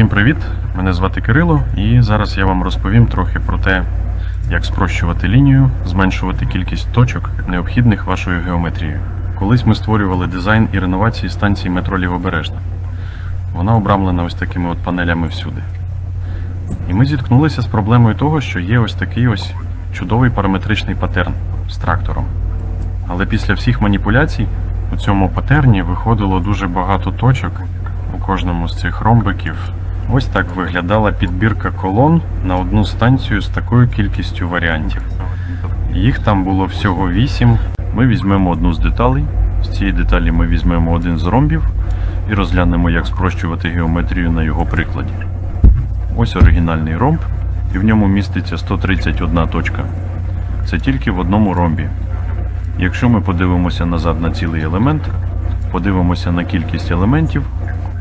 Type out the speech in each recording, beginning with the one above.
Усім привіт! Мене звати Кирило, і зараз я вам розповім трохи про те, як спрощувати лінію, зменшувати кількість точок, необхідних вашою геометрією. Колись ми створювали дизайн і реновації станції метро Лівобережна. Вона обрамлена ось такими от панелями всюди. І ми зіткнулися з проблемою того, що є ось такий ось чудовий параметричний патерн з трактором. Але після всіх маніпуляцій у цьому патерні виходило дуже багато точок у кожному з цих ромбиків. Ось так виглядала підбірка колон на одну станцію з такою кількістю варіантів. Їх там було всього 8. Ми візьмемо одну з деталей. З цієї деталі ми візьмемо один з ромбів і розглянемо, як спрощувати геометрію на його прикладі. Ось оригінальний ромб, і в ньому міститься 131 точка. Це тільки в одному ромбі. Якщо ми подивимося назад на цілий елемент, подивимося на кількість елементів,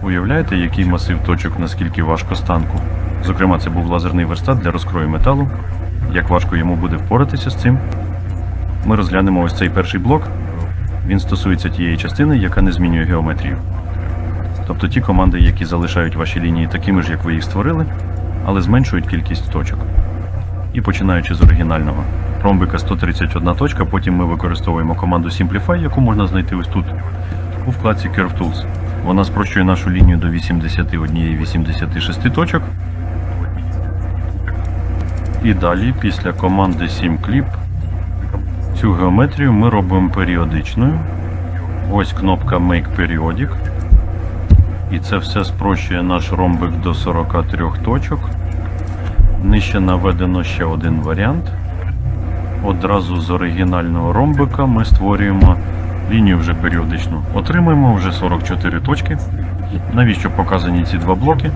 уявляєте, який масив точок, наскільки важко станку. Зокрема, це був лазерний верстат для розкрою металу. Як важко йому буде впоратися з цим. Ми розглянемо ось цей перший блок. Він стосується тієї частини, яка не змінює геометрію. Тобто ті команди, які залишають ваші лінії такими ж, як ви їх створили, але зменшують кількість точок. І починаючи з оригінального ромбика 131 точка, потім ми використовуємо команду Simplify, яку можна знайти ось тут, у вкладці Curve Tools. Вона спрощує нашу лінію до 81-86 точок. І далі, після команди SimClip, цю геометрію ми робимо періодичною. Ось кнопка Make Periodic. І це все спрощує наш ромбик до 43 точок. Нижче наведено ще один варіант. Одразу з оригінального ромбика ми створюємо лінію вже періодичну. Отримаємо вже 44 точки. Навіщо показані ці два блоки?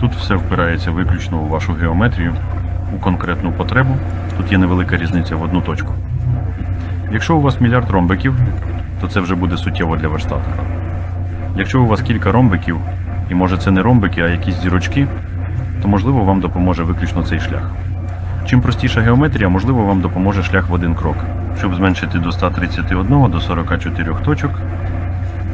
Тут все впирається виключно у вашу геометрію, у конкретну потребу. Тут є невелика різниця в одну точку. Якщо у вас мільярд ромбиків, то це вже буде суттєво для верстата. Якщо у вас кілька ромбиків, і може це не ромбики, а якісь зірочки, то можливо вам допоможе виключно цей шлях. Чим простіша геометрія, можливо, вам допоможе шлях в один крок, щоб зменшити до 131 до 44 точок.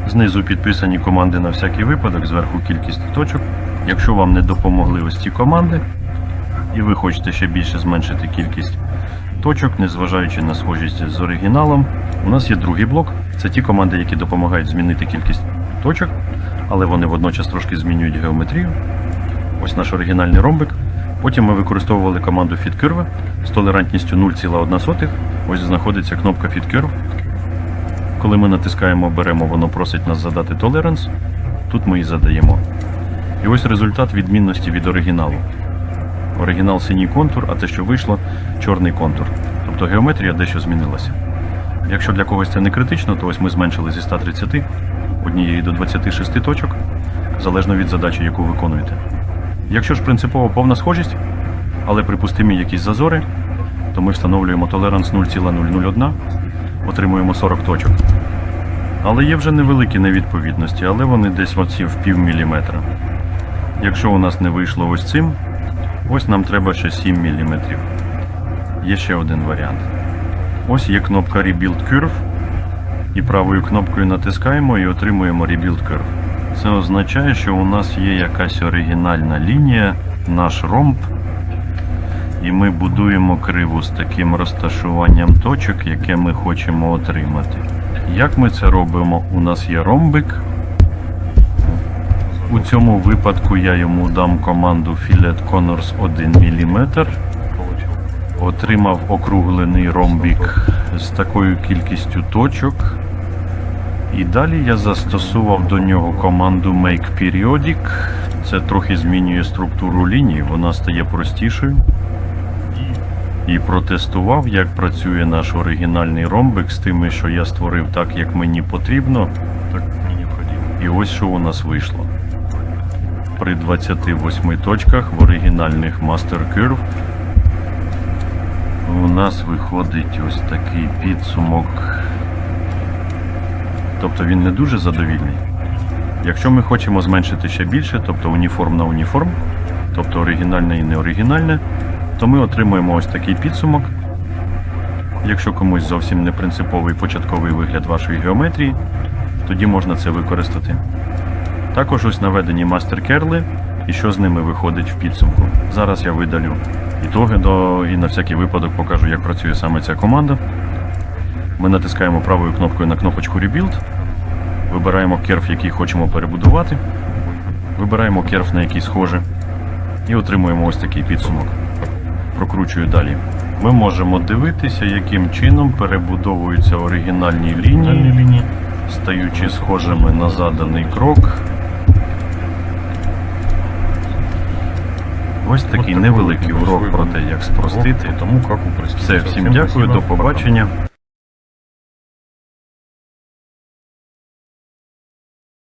Знизу підписані команди на всякий випадок, зверху кількість точок. Якщо вам не допомогли ось ці команди, і ви хочете ще більше зменшити кількість точок, незважаючи на схожість з оригіналом, у нас є другий блок. Це ті команди, які допомагають змінити кількість точок, але вони водночас трошки змінюють геометрію. Ось наш оригінальний ромбик. Потім ми використовували команду FitCurve з толерантністю 0,1. Ось знаходиться кнопка FitCurve. Коли ми натискаємо беремо, воно просить нас задати толеранс. Тут ми і задаємо. І ось результат відмінності від оригіналу. Оригінал синій контур, а те, що вийшло, чорний контур. Тобто геометрія дещо змінилася. Якщо для когось це не критично, то ось ми зменшили зі 130 однієї до 26 точок, залежно від задачі, яку виконуєте. Якщо ж принципово повна схожість, але припустимі якісь зазори, то ми встановлюємо толеранс 0,001, отримуємо 40 точок. Але є вже невеликі невідповідності, але вони десь оці в пів міліметра. Якщо у нас не вийшло ось цим, ось нам треба ще 7 мм. Є ще один варіант. Ось є кнопка Rebuild Curve, і правою кнопкою натискаємо і отримуємо Rebuild Curve. Це означає, що у нас є якась оригінальна лінія, наш ромб, і ми будуємо криву з таким розташуванням точок, яке ми хочемо отримати. Як ми це робимо? У нас є ромбик. У цьому випадку я йому дам команду Fillet Corners 1 мм. Отримав округлений ромбік з такою кількістю точок. І далі я застосував до нього команду Make Periodic. Це трохи змінює структуру лінії, вона стає простішою. І протестував, як працює наш оригінальний ромбик з тими, що я створив так, як мені потрібно. Так мені І ось що у нас вийшло. При 28 точках в оригінальних Master Curve у нас виходить ось такий підсумок Тобто він не дуже задовільний. Якщо ми хочемо зменшити ще більше, тобто уніформ на уніформ, тобто оригінальне і неоригінальне, то ми отримуємо ось такий підсумок. Якщо комусь зовсім не принциповий початковий вигляд вашої геометрії, тоді можна це використати. Також ось наведені мастер-керли, і що з ними виходить в підсумку. Зараз я видалю ітоги до, і на всякий випадок покажу, як працює саме ця команда. Ми натискаємо правою кнопкою на кнопочку Rebuild, вибираємо керф, який хочемо перебудувати, вибираємо керф, на який схоже, і отримуємо ось такий підсумок. Прокручую далі. Ми можемо дивитися, яким чином перебудовуються оригінальні лінії, стаючи схожими на заданий крок. Ось такий невеликий урок про те, як спростити. Тому как упростить. Все, всім дякую, до побачення.